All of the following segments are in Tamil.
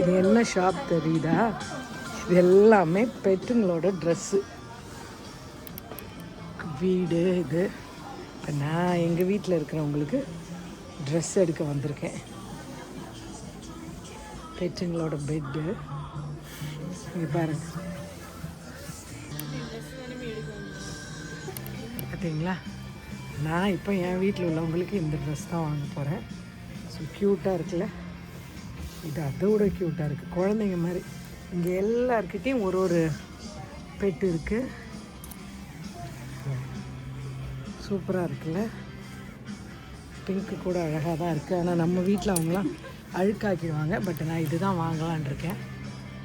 இது என்ன ஷாப் தெரியுதா? இது எல்லாமே பெட்டுங்களோட ட்ரெஸ்ஸு வீடு இது. இப்போ நான் எங்கள் வீட்டில் இருக்கிறவங்களுக்கு ட்ரெஸ் எடுக்க வந்திருக்கேன். பெட்டுங்களோட பெட்டு இங்கே பாருங்க. பார்த்தீங்களா நான் இப்போ என் வீட்டில் உள்ளவங்களுக்கு இந்த ட்ரெஸ் தான் வாங்க போகிறேன் ஸோ க்யூட்டாக இருக்குல்ல? இது அதோட க்யூட்டாக இருக்குது குழந்தைங்க மாதிரி. இங்கே எல்லாருக்கிட்டேயும் ஒரு ஒரு பெட்டு இருக்குது சூப்பராக இருக்குல்ல? பிங்க்கு கூட அழகாக தான் இருக்குது ஆனால் நம்ம வீட்டில் அவங்களாம் அழுக்காக்கிடுவாங்க. பட் நான் இதுதான் வாங்கலான் இருக்கேன்.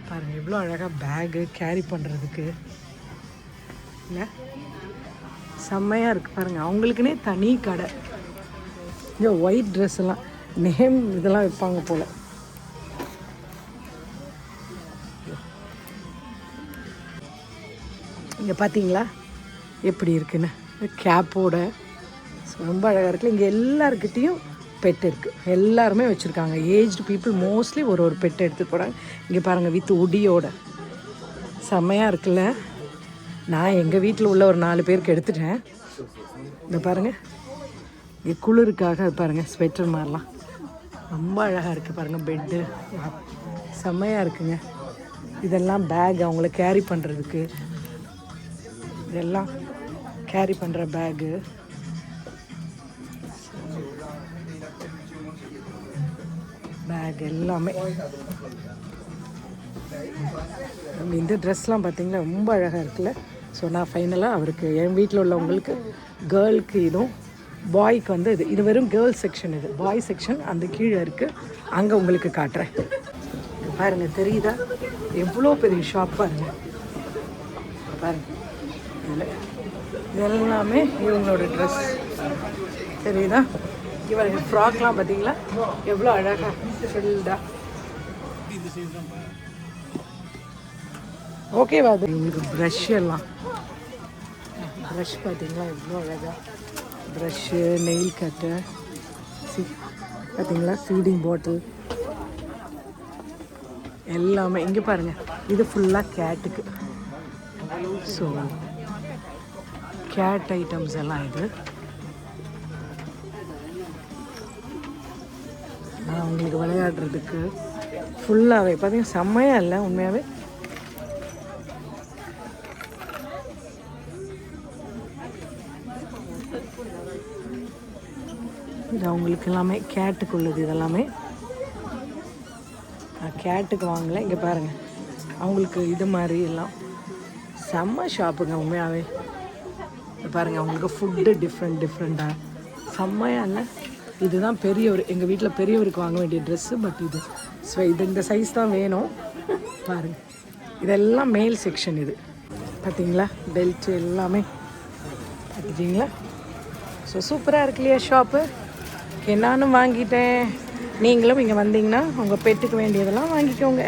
பாருங்கள் எவ்வளோ அழகாக பேகு கேரி பண்ணுறதுக்கு இல்லை? செம்மையாக இருக்குது பாருங்கள் அவங்களுக்குனே தனி கடை. இங்கே ஒயிட் ட்ரெஸ் எல்லாம். நேம் இதெல்லாம் வைப்பாங்க போல். இங்கே பார்த்தீங்களா எப்படி இருக்குன்னு? கேப்போட ரொம்ப அழகாக இருக்குல்ல இங்கே எல்லாருக்கிட்டேயும் பெட் இருக்குது எல்லாருமே வச்சுருக்காங்க. ஏஜ்டு பீப்புள் மோஸ்ட்லி ஒரு ஒரு பெட் எடுத்துகிட்டு போகிறாங்க இங்கே பாருங்கள் வித் உடியோட. செம்மையாக இருக்குல்ல? நான் எங்கள் வீட்டில் உள்ள ஒரு நாலு பேருக்கு எடுத்துட்டேன். இந்த பாருங்கள் இங்கே குளிருக்காக பாருங்கள் ஸ்வெட்டர் மாதிரிலாம் ரொம்ப அழகாக இருக்குது பாருங்கள் பெட்டு செம்மையாக இருக்குங்க. இதெல்லாம் பேக் அவங்கள கேரி பண்ணுறதுக்கு இதெல்லாம் கேரி பண்ணுற பேகு பேக் எல்லாமே. நம்ம இந்த ட்ரெஸ்லாம் பார்த்திங்கன்னா ரொம்ப அழகாக இருக்குல்ல? ஸோ நான் ஃபைனலாக அவருக்கு என் வீட்டில் உள்ளவங்களுக்கு கேர்ளுக்கு இதுவும் பாய்க்கு வந்து இது. இது வெறும் கேர்ள்ஸ் செக்ஷன் இது. பாய் செக்ஷன் அந்த கீழே இருக்குது அங்கே உங்களுக்கு காட்டுறேன். பாருங்கள் தெரியுதா? எவ்வளோ பெரிய ஷாப் பாருங்க. பாருங்கள் இதில் இதெல்லாமே இவங்களோட ட்ரெஸ் சரிதா? இவங்க ஃப்ராக்லாம் பார்த்தீங்களா? எவ்வளோ அழகாக ஃபில்டாக ஓகேவா அது? இவங்களுக்கு ப்ரஷ் எல்லாம். ப்ரஷ் பார்த்தீங்களா? எவ்வளோ அழகாக ப்ரஷ்ஷு நெயில் கட்டு சி பார்த்தீங்களா? ஃபீடிங் பாட்டில் எல்லாமே இங்கே பாருங்கள் இது ஃபுல்லாக கேட்டுக்கு ஸோ கேட் ஐட்டம்ஸ் எல்லாம் இது. அவங்களுக்கு விளையாடுறதுக்கு ஃபுல்லாகவே பார்த்தீங்கன்னா செம்மையாக இல்லை உண்மையாகவே இது அவங்களுக்கு எல்லாமே கேட்டுக்கு உள்ளது இதெல்லாமே. நான் கேட்டுக்கு வாங்கலை இங்கே பாருங்கள் அவங்களுக்கு இது மாதிரி எல்லாம் செம்ம ஷாப்புங்க உண்மையாகவே பாருங்கள் அவங்களுக்கு ஃபுட்டு டிஃப்ரெண்ட் டிஃப்ரெண்ட்டாக செம்மையாக இல்லை? இதுதான் பெரியவர் எங்கள் வீட்டில் பெரியவருக்கு வாங்க வேண்டிய ட்ரெஸ்ஸு பட் இது ஸோ இது இந்த சைஸ் தான் வேணும். பாருங்கள் இதெல்லாம் மேல் செக்ஷன் இது. பார்த்தீங்களா பெல்ட் எல்லாமே. பார்த்துட்டிங்களா ஸோ சூப்பராக இருக்கு இல்லையா ஷாப்பு நானும் வாங்கிட்டேன். நீங்களும் இங்கே வந்தீங்கன்னா உங்கள் பெட்டுக்கு வேண்டியதெல்லாம் வாங்கிக்கோங்க.